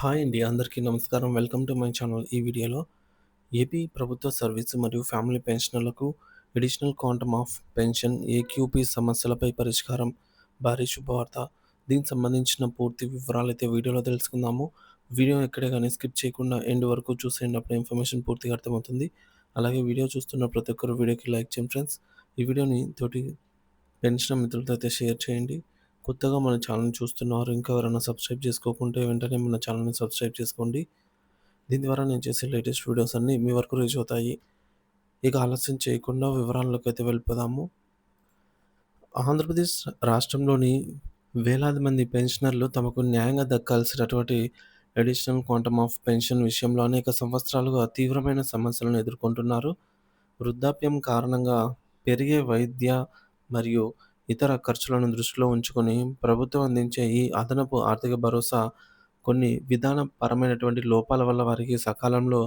Hi అండి. అందరికీ నమస్కారం. Welcome to my channel. ఈ వీడియోలో ఏపీ ప్రభుత్వ సర్వీసు మరియు ఫ్యామిలీ పెన్షనర్లకు additional quantum of pension AQP సమస్యలపై పరిష్కారం భారీ శుభవార్త. దీనికి సంబంధించిన పూర్తి వివరాలైతే వీడియోలో తెలుసుకుందాము. వీడియో ఎక్కడే కానీ స్కిప్ చేయకుండా ఎండ్ వరకు చూసేయండి. అప్పుడు ఇన్ఫర్మేషన్ పూర్తిగా అర్థమవుతుంది. అలాగే వీడియో చూస్తున్న ప్రతి ఒక్కరు వీడియోకి లైక్ చేయండి ఫ్రెండ్స్. ఈ వీడియోని తోటి పెన్షన్ మిత్రులతో అయితే షేర్ చేయండి. కొత్తగా మన ఛానల్ చూస్తున్నారు ఇంకా ఎవరైనా సబ్స్క్రైబ్ చేసుకోకుంటే వెంటనే మన ఛానల్‌ని సబ్స్క్రైబ్ చేసుకోండి. దీని ద్వారా నేను చేసే లేటెస్ట్ వీడియోస్ అన్నీ మీ వరకు రీచ్ అవుతాయి. ఇక ఆలస్యం చేయకుండా వివరాల్లోకైతే వెళ్ళిపోదాము. ఆంధ్రప్రదేశ్ రాష్ట్రంలోని వేలాది మంది పెన్షనర్లు తమకు న్యాయంగా దక్కాల్సినటువంటి అడిషనల్ క్వాంటమ్ ఆఫ్ పెన్షన్ విషయంలో అనేక సంవత్సరాలుగా తీవ్రమైన సమస్యలను ఎదుర్కొంటున్నారు. వృద్ధాప్యం కారణంగా పెరిగే వైద్య మరియు ఇతర ఖర్చులను దృష్టిలో ఉంచుకొని ప్రభుత్వం అందించే ఈ అదనపు ఆర్థిక భరోసా కొన్ని విధానపరమైనటువంటి లోపాల వల్ల వారికి సకాలంలో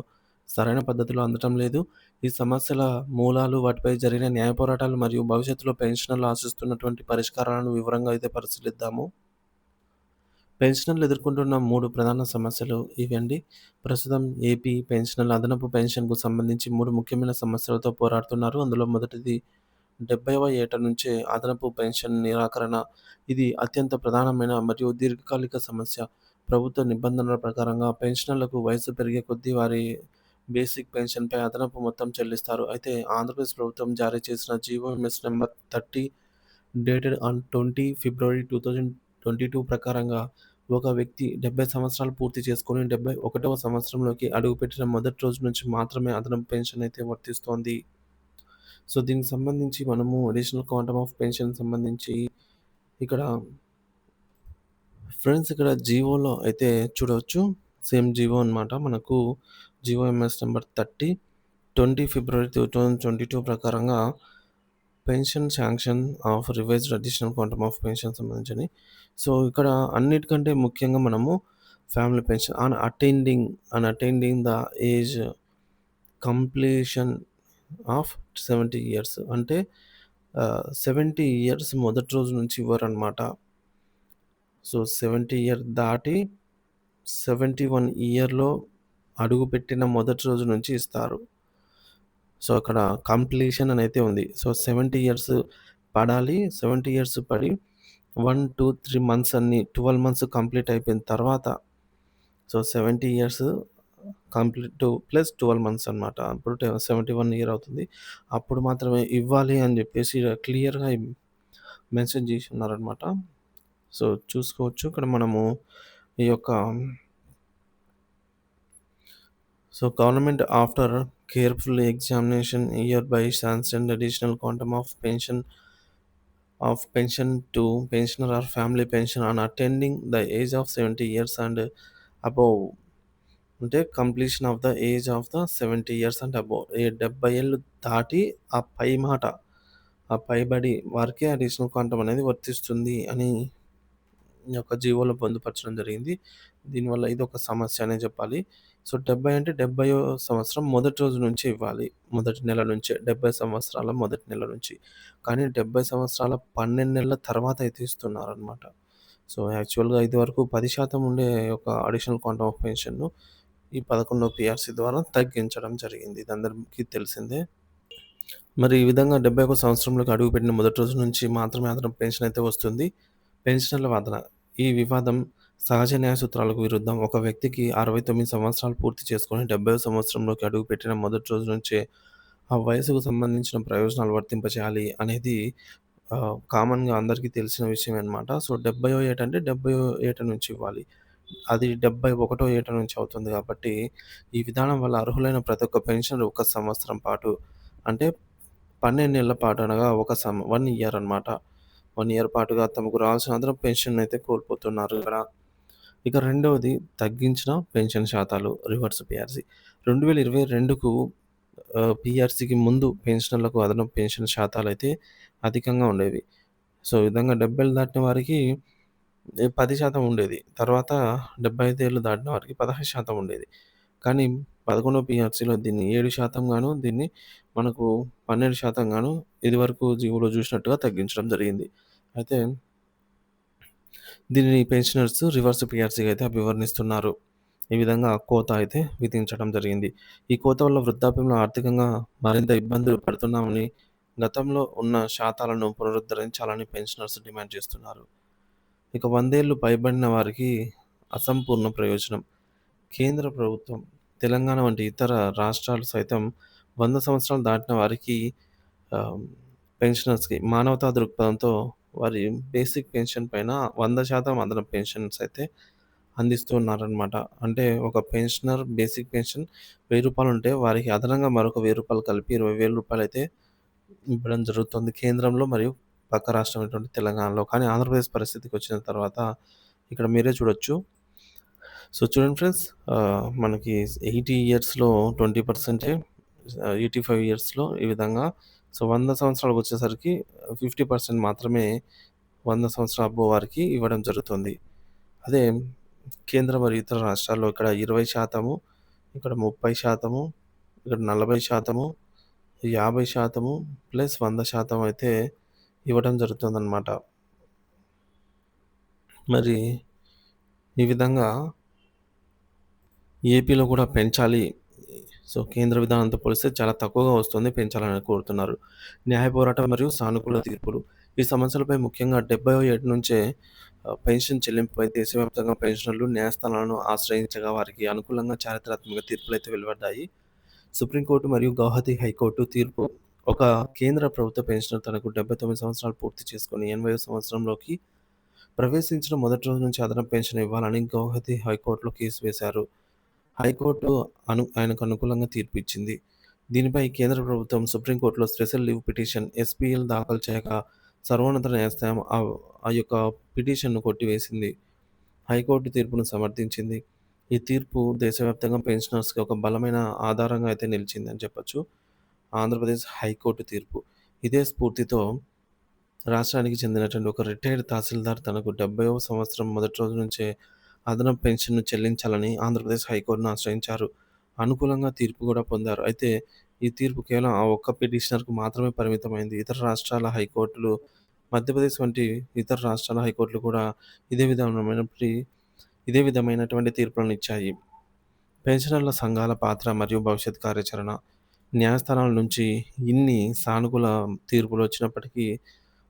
సరైన పద్ధతిలో అందటం లేదు. ఈ సమస్యల మూలాలు, వాటిపై జరిగిన న్యాయ పోరాటాలు మరియు భవిష్యత్తులో పెన్షనర్లు ఆశిస్తున్నటువంటి పరిష్కారాలను వివరంగా అయితే పరిశీలిద్దాము. పెన్షనర్లు ఎదుర్కొంటున్న మూడు ప్రధాన సమస్యలు ఇవండి. ప్రస్తుతం ఏపీ పెన్షనర్లు అదనపు పెన్షన్‌కు సంబంధించి మూడు ముఖ్యమైన సమస్యలతో పోరాడుతున్నారు. అందులో మొదటిది 70వ ఏట నుంచే అదనపు పెన్షన్ నిరాకరణ. ఇది అత్యంత ప్రధానమైన మరియు దీర్ఘకాలిక సమస్య. ప్రభుత్వ నిబంధనల ప్రకారంగా పెన్షనర్లకు వయస్సు పెరిగే కొద్దీ వారి బేసిక్ పెన్షన్‌పై అదనపు మొత్తం చెల్లిస్తారు. అయితే ఆంధ్రప్రదేశ్ ప్రభుత్వం జారీ చేసిన GO MS number thirty dated on 20 February 2022 ప్రకారంగా ఒక వ్యక్తి 70 సంవత్సరాలు పూర్తి చేసుకొని 71వ సంవత్సరంలోకి అడుగుపెట్టిన మొదటి రోజు నుంచి మాత్రమే అదనపు పెన్షన్ అయితే వర్తిస్తోంది. సో, దీనికి సంబంధించి మనము అడిషనల్ క్వాంటమ్ ఆఫ్ పెన్షన్ సంబంధించి ఇక్కడ ఫ్రెండ్స్ ఇక్కడ జివోలో అయితే చూడవచ్చు. సేమ్ జివో అన్నమాట. మనకు జీవోఎంఎస్ నంబర్ 30 20 ఫిబ్రవరి 2022 ప్రకారంగా pension sanction of revised additional quantum of pension సంబంధించి సో, ఇక్కడ అన్నిటికంటే ముఖ్యంగా మనము family pension on attending on attending the age completion of 70 years అంటే సెవెంటీ ఇయర్స్ మొదటి రోజు నుంచి ఇవ్వరన్నమాట. సో, 70 ఇయర్ దాటి 71 ఇయర్‌లో అడుగుపెట్టిన మొదటి రోజు నుంచి ఇస్తారు. సో, అక్కడ కంప్లీషన్ అనైతే ఉంది. సో, 70 ఇయర్స్ పడాలి. 70 ఇయర్స్ పడి 1, 2, 3 మంత్స్ అన్ని 12 మంత్స్ కంప్లీట్ అయిపోయిన తర్వాత so, 70 years complete to plus 12 months అనమాట అప్పుడు సెవెంటీ వన్ ఇయర్ అవుతుంది. అప్పుడు మాత్రమే ఇవ్వాలి అని చెప్పేసి క్లియర్‌గా మెన్షన్ చేసి ఉన్నారనమాట సో, చూసుకోవచ్చు. ఇక్కడ మనము ఈ యొక్క so, government after careful examination year by sanction additional quantum of pension of pension to pensioner or family pension on attending the age of 70 years and above. అంటే completion of the age of the 70 years and above. ఏ 70 ఏళ్ళు దాటి ఆ పై మాట, ఆ పైబడి వారికే additional quantum అనేది వర్తిస్తుంది అని ఈ యొక్క జీవోలో పొందుపరచడం జరిగింది. దీనివల్ల ఇదొక సమస్య అనే చెప్పాలి. సో, 70 అంటే 70వ సంవత్సరం మొదటి రోజు నుంచే ఇవ్వాలి. మొదటి నెల నుంచే 70 సంవత్సరాల మొదటి నెల నుంచి. కానీ 70 సంవత్సరాల 12 నెలల తర్వాత అయితే ఇస్తున్నారనమాట. సో, యాక్చువల్‌గా ఇదివరకు 10% ఉండే ఒక అడిషనల్ క్వాంటమ్ ఆఫ్ పెన్షన్‌ను ఈ 11వ పీఆర్‌సీ ద్వారా తగ్గించడం జరిగింది. ఇది అందరికీ తెలిసిందే. మరి ఈ విధంగా 71 సంవత్సరంలోకి అడుగుపెట్టిన మొదటి రోజు నుంచి మాత్రమే అతను పెన్షన్ అయితే వస్తుంది. పెన్షనర్ల వాదన ఈ వివాదం సహజ న్యాయ సూత్రాలకు విరుద్ధం. ఒక వ్యక్తికి 69 సంవత్సరాలు పూర్తి చేసుకొని 70వ సంవత్సరంలోకి అడుగుపెట్టిన మొదటి రోజు నుంచే ఆ వయసుకు సంబంధించిన ప్రయోజనాలు వర్తింపచేయాలి అనేది కామన్‌గా అందరికీ తెలిసిన విషయం అనమాట సో, 70వ ఏట అంటే 70వ ఏట నుంచి ఇవ్వాలి. అది 71వ ఏట నుంచి అవుతుంది కాబట్టి ఈ విధానం వల్ల అర్హులైన ప్రతి ఒక్క పెన్షనర్ ఒక సంవత్సరం పాటు అంటే 12 నెలల పాటు అనగా ఒక సం వన్ ఇయర్ అనమాట వన్ ఇయర్ పాటుగా తమకు రావాల్సిన అదనపు పెన్షన్ అయితే కోల్పోతున్నారు ఇక్కడ. ఇక రెండవది తగ్గించిన పెన్షన్ శాతాలు రివర్స్ పీఆర్‌సీ. 2022కు ఆహ్, పీఆర్‌సీకి ముందు పెన్షనర్లకు అదనపు పెన్షన్ శాతాలు అయితే అధికంగా ఉండేవి. సో, ఈ విధంగా 70 దాటిన వారికి పది శాతం ఉండేది. తర్వాత 75 ఏళ్ళు దాటిన వారికి 16% ఉండేది. కానీ 11వ పీఆర్‌సీలో దీన్ని 7% గాను, దీన్ని మనకు 12% గాను ఇదివరకు జీవోలో చూసినట్టుగా తగ్గించడం జరిగింది. అయితే దీనిని పెన్షనర్స్ రివర్స్ పీఆర్‌సీగా అయితే అభివర్ణిస్తున్నారు. ఈ విధంగా కోత అయితే విధించడం జరిగింది. ఈ కోత వల్ల వృద్ధాప్యంలో ఆర్థికంగా మరింత ఇబ్బందులు పడుతున్నామని, గతంలో ఉన్న శాతాలను పునరుద్ధరించాలని పెన్షనర్స్ డిమాండ్ చేస్తున్నారు. ఇక వందేళ్ళు పైబడిన వారికి అసంపూర్ణ ప్రయోజనం. కేంద్ర ప్రభుత్వం, తెలంగాణ వంటి ఇతర రాష్ట్రాలు సైతం వంద సంవత్సరాలు దాటిన వారికి పెన్షనర్స్‌కి మానవతా దృక్పథంతో వారి బేసిక్ పెన్షన్ పైన 100% అదనపు పెన్షన్స్ అయితే అందిస్తున్నారనమాట అంటే ఒక పెన్షనర్ బేసిక్ పెన్షన్ వెయ్యి రూపాయలు ఉంటే వారికి అదనంగా మరొక వెయ్యి రూపాయలు కలిపి ఇరవై వేల రూపాయలు అయితే ఇవ్వడం జరుగుతుంది. కేంద్రంలో మరియు పక్క రాష్ట్రమైనటువంటి తెలంగాణలో. కానీ ఆంధ్రప్రదేశ్ పరిస్థితికి వచ్చిన తర్వాత ఇక్కడ మీరే చూడొచ్చు. సో చూడండి ఫ్రెండ్స్ మనకి 80 ఇయర్స్‌లో ట్వంటీ పర్సెంటే ఎయిటీ ఫైవ్ ఇయర్స్‌లో ఈ విధంగా సో వంద సంవత్సరాలకు వచ్చేసరికి 50% మాత్రమే వంద సంవత్సరాల అబ్బో వారికి ఇవ్వడం జరుగుతుంది. అదే కేంద్ర మరియు ఇతర రాష్ట్రాల్లో ఇక్కడ 20% ఇక్కడ 30% ఇక్కడ 40% 50% ప్లస్ 100% అయితే ఇవ్వడం జరుగుతుందనమాట. మరి ఈ విధంగా ఏపీలో కూడా పెంచాలి. సో కేంద్ర విధానంతో పోలిస్తే చాలా తక్కువగా వస్తుంది. పెంచాలని కోరుతున్నారు. న్యాయ పోరాటం మరియు సానుకూల తీర్పులు. ఈ సమస్యలపై ముఖ్యంగా డెబ్బై ఏడు నుంచే పెన్షన్ చెల్లింపుపై దేశవ్యాప్తంగా పెన్షనర్లు న్యాయస్థానాలను ఆశ్రయించగా వారికి అనుకూలంగా చారిత్రాత్మక అయితే వెలువడ్డాయి. సుప్రీంకోర్టు మరియు గౌహతి హైకోర్టు తీర్పు ఒక కేంద్ర ప్రభుత్వ పెన్షనర్ తనకు 79 సంవత్సరాలు పూర్తి చేసుకుని ఎనభై సంవత్సరంలోకి ప్రవేశించిన మొదటి రోజు నుంచి అదనపు పెన్షన్ ఇవ్వాలని గౌహతి హైకోర్టులో కేసు వేశారు. హైకోర్టు అను ఆయనకు అనుకూలంగా తీర్పు ఇచ్చింది. దీనిపై కేంద్ర ప్రభుత్వం సుప్రీంకోర్టులో స్పెషల్ లీవ్ పిటిషన్ ఎస్‌పీఎల్ దాఖలు చేయగా సర్వోన్నత న్యాయస్థానం ఆ యొక్క పిటిషన్‌ను కొట్టివేసింది. హైకోర్టు తీర్పును సమర్థించింది. ఈ తీర్పు దేశవ్యాప్తంగా పెన్షనర్స్‌కి ఒక బలమైన ఆధారంగా అయితే నిలిచిందని చెప్పొచ్చు. ఆంధ్రప్రదేశ్ హైకోర్టు తీర్పు. ఇదే స్ఫూర్తితో రాష్ట్రానికి చెందినటువంటి ఒక రిటైర్డ్ తహసీల్దార్ తనకు 70వ సంవత్సరం మొదటి రోజు నుంచే అదనపు పెన్షన్‌ను చెల్లించాలని ఆంధ్రప్రదేశ్ హైకోర్టును ఆశ్రయించారు. అనుకూలంగా తీర్పు కూడా పొందారు. అయితే ఈ తీర్పు కేవలం ఆ ఒక్క పిటిషనర్‌కు మాత్రమే పరిమితమైంది. ఇతర రాష్ట్రాల హైకోర్టులు, మధ్యప్రదేశ్ వంటి ఇతర రాష్ట్రాల హైకోర్టులు కూడా ఇదే విధమైనటువంటి ఇదే విధమైనటువంటి తీర్పులను ఇచ్చాయి. పెన్షనర్ల సంఘాల పాత్ర మరియు భవిష్యత్ కార్యాచరణ. న్యాయస్థానాల నుంచి ఇన్ని సానుకూల తీర్పులు వచ్చినప్పటికీ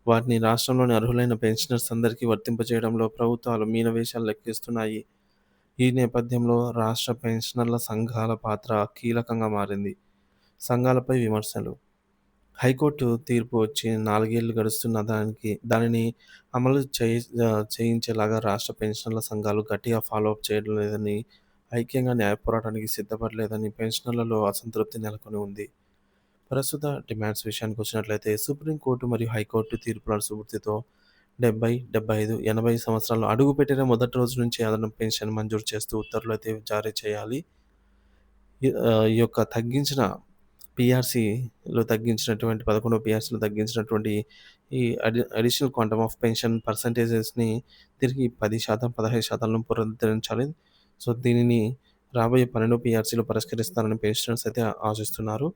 వాటిని రాష్ట్రంలోని అర్హులైన పెన్షనర్స్ అందరికీ వర్తింపజేయడంలో ప్రభుత్వాలు మీనవేషాలు లెక్కిస్తున్నాయి. ఈ నేపథ్యంలో రాష్ట్ర పెన్షనర్ల సంఘాల పాత్ర కీలకంగా మారింది. సంఘాలపై విమర్శలు. హైకోర్టు తీర్పు వచ్చి నాలుగేళ్ళు గడుస్తున్న దానికి దానిని అమలు చేయి చేయించేలాగా రాష్ట్ర పెన్షనర్ల సంఘాలు గట్టిగా ఫాలో అప్ చేయడం లేదని, ఐక్యంగా న్యాయ పోరాటానికి సిద్ధపడలేదని పెన్షనర్లలో అసంతృప్తి నెలకొని ఉంది. ప్రస్తుత డిమాండ్స్ విషయానికి వచ్చినట్లయితే సుప్రీంకోర్టు మరియు హైకోర్టు తీర్పుల స్ఫూర్తితో 70, 75, 80 సంవత్సరాల్లో అడుగుపెట్టిన మొదటి రోజు నుంచి అదనపు పెన్షన్ మంజూరు చేస్తూ ఉత్తర్వులైతే జారీ చేయాలి. ఈ యొక్క తగ్గించిన పిఆర్సీలో తగ్గించినటువంటి 11 పీఆర్సీలో తగ్గించినటువంటి ఈ అడి అడిషనల్ క్వాంటమ్ ఆఫ్ పెన్షన్ పర్సంటేజెస్ని తిరిగి పది శాతం పదహైదు శాతం పునరుద్ధరించాలి. సో దీనిని రాబోయే 12 పీఆర్సీలో పరిష్కరిస్తారని పెన్షనర్స్ అయితే ఆశిస్తున్నారు.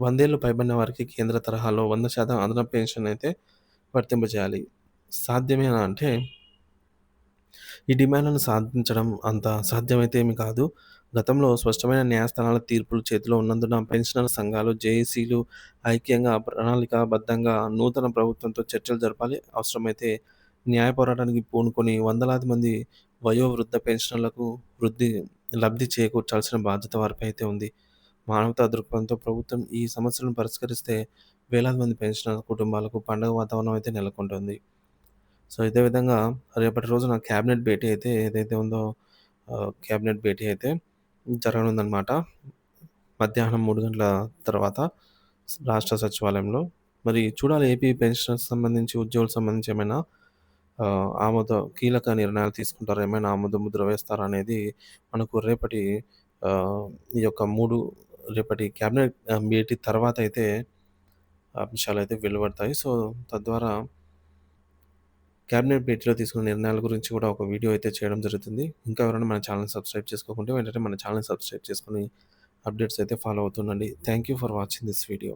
వందేళ్ళు పైబడిన వారికి కేంద్ర తరహాలో 100% అదనపు పెన్షన్ అయితే వర్తింపజేయాలి. సాధ్యమేనా అంటే ఈ డిమాండ్‌లను సాధించడం అంత సాధ్యమైతే ఏమి కాదు. గతంలో స్పష్టమైన న్యాయస్థానాల తీర్పులు చేతిలో ఉన్నందున పెన్షనర్ సంఘాలు, జేఏసీలు ఐక్యంగా ప్రణాళికాబద్ధంగా నూతన ప్రభుత్వంతో చర్చలు జరపాలి. అవసరమైతే న్యాయ పోరాటానికి పూనుకొని వందలాది మంది వయోవృద్ధ పెన్షన్లకు వృద్ధి లబ్ధి చేకూర్చాల్సిన బాధ్యత వారిపై అయితే ఉంది. మానవతా దృక్పథంతో ప్రభుత్వం ఈ సమస్యలను పరిష్కరిస్తే వేలాది మంది పెన్షనర్ కుటుంబాలకు పండుగ వాతావరణం అయితే నెలకొంటుంది. సో ఇదే విధంగా రేపటి రోజున క్యాబినెట్ భేటీ అయితే ఏదైతే ఉందో క్యాబినెట్ భేటీ అయితే జరగనుందనమాట. మధ్యాహ్నం మూడు గంటల తర్వాత రాష్ట్ర సచివాలయంలో. మరి చూడాలి ఏపీ పెన్షనర్స్ సంబంధించి, ఉద్యోగులకు సంబంధించి ఏమైనా ఆమోద కీలక నిర్ణయాలు తీసుకుంటారా? ఏమైనా ఆమోద ముద్ర వేస్తారా? అనేది మనకు రేపటి ఈ యొక్క మూడు రేపటి క్యాబినెట్ ఆహ్, భేటీ తర్వాత అయితే అంశాలైతే వెలువడతాయి. సో తద్వారా క్యాబినెట్ భేటీలో తీసుకున్న నిర్ణయాల గురించి కూడా ఒక వీడియో అయితే చేయడం జరుగుతుంది. ఇంకా ఎవరైనా మన ఛానల్ సబ్స్క్రైబ్ చేసుకోకుంటే వెంటనే మన ఛానల్ సబ్స్క్రైబ్ చేసుకొని అప్డేట్స్ అయితే follow అవుతుండండి. Thank you for watching this video.